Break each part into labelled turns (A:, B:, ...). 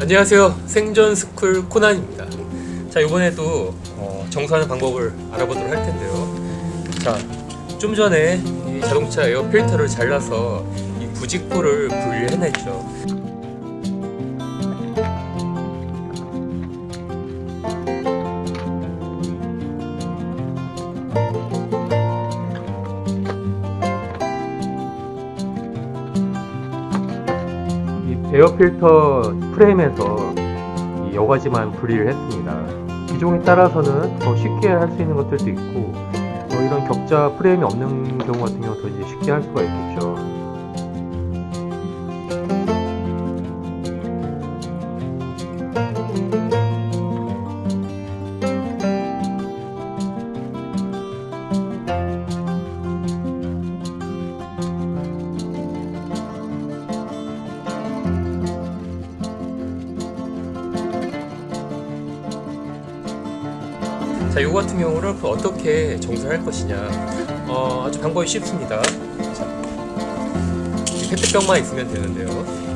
A: 안녕하세요. 생존 스쿨 코난입니다. 자, 이번에도 어, 정수하는 방법을 알아보도록 할 텐데요. 자, 좀 전에 이 자동차 에어 필터를 잘라서 이 부직포를 분리해냈죠. 에어 필터 프레임에서 이 여과지만 분리를 했습니다. 기종에 따라서는 더 쉽게 할 수 있는 것들도 있고 어, 이런 격자 프레임이 없는 경우 같은 경우도 이제 쉽게 할 수가 있겠죠. 자, 이거 같은 경우를 그 어떻게 정수할 것이냐. 어, 아주 방법이 쉽습니다. 페트병만 있으면 되는데요.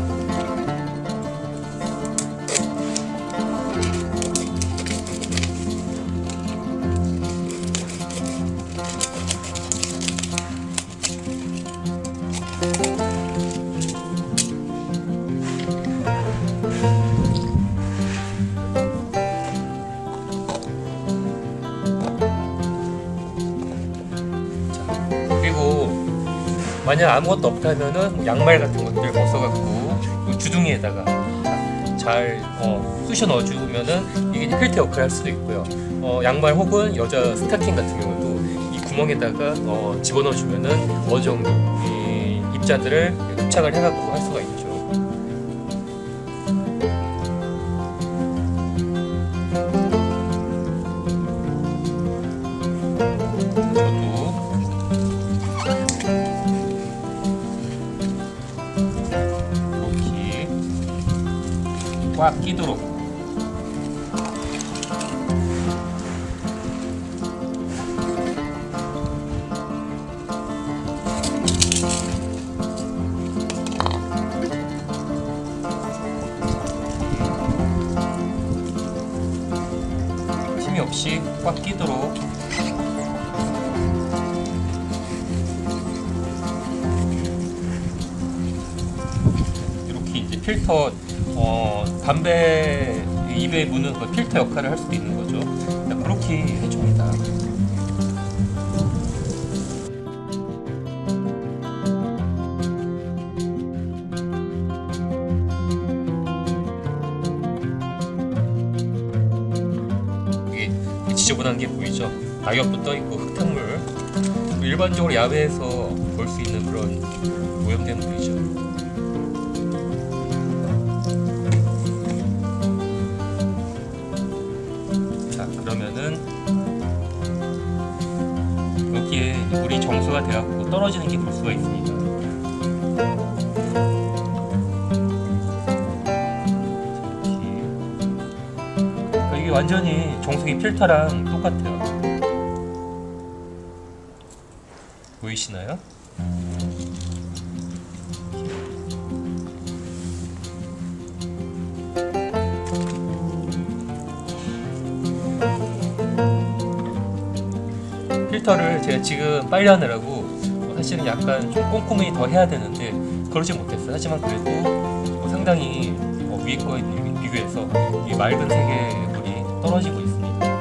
A: 만약 아무것도 없다면은 양말 같은 것들 벗어갖고 이 주둥이에다가 자, 잘 어, 쑤셔 넣어주면은 이게 필터 역할을 할 수도 있고요. 어, 양말 혹은 여자 스타킹 같은 경우도 이 구멍에다가 어, 집어넣어주면은 어느 정도 이 입자들을 흡착을 해갖고 할 수 꽉 끼도록. 힘이 없이 꽉 끼도록 필터 어, 담배 입에 무는 그 필터 역할을 할 수도 있는 거죠. 자, 그렇게 해줍니다. 이게 지저분한 게 보이죠? 낙엽도 떠 있고 흙탕물. 일반적으로 야외에서 볼 수 있는 그런 오염된 물이죠. 정수가 되었고 떨어지는 게 볼 수가 있습니다. 그러니까 이게 완전히 정수기 필터랑 똑같아요. 보이시나요? 필터를 제가 지금 빨리 하느라고 어, 사실은 약간 좀 꼼꼼히 더 해야 되는데 그러지 못했어요. 하지만 그래도 어, 상당히 어, 위에 거에 비- 비교해서 이 맑은 색의 물이 떨어지고 있습니다.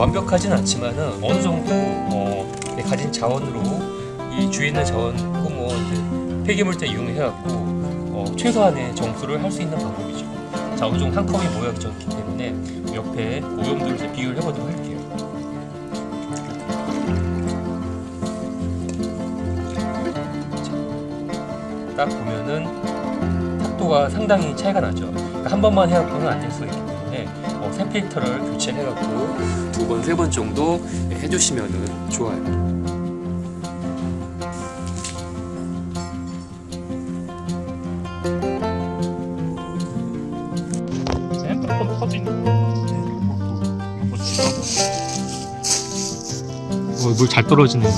A: 완벽하진 않지만은 어느 정도 어, 내 가진 자원으로 이 주위에 있는 자원 혹은 뭐 이제 폐기물들 이용해갖고 어, 최소한의 정수를 할 수 있는 방법이죠. 자 어느 정도 한 컵이 모여있기 때문에 옆에 오염도를 이제 비교를 해보도록 할게요. 자, 딱 보면은 탁도가 상당히 차이가 나죠. 그러니까 한 번만 해갖고는 안 될 수가 있기 때문에 어, 새 필터를 교체해갖고 두 번, 세 번 정도 해주시면 좋아요. 물잘
B: 떨어지는 거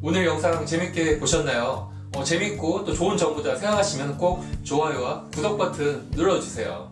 A: 오늘 영상 재밌게 보셨나요? 어, 재밌고 또 좋은 정보다 생각하시면 꼭 좋아요와 구독 버튼 눌러주세요.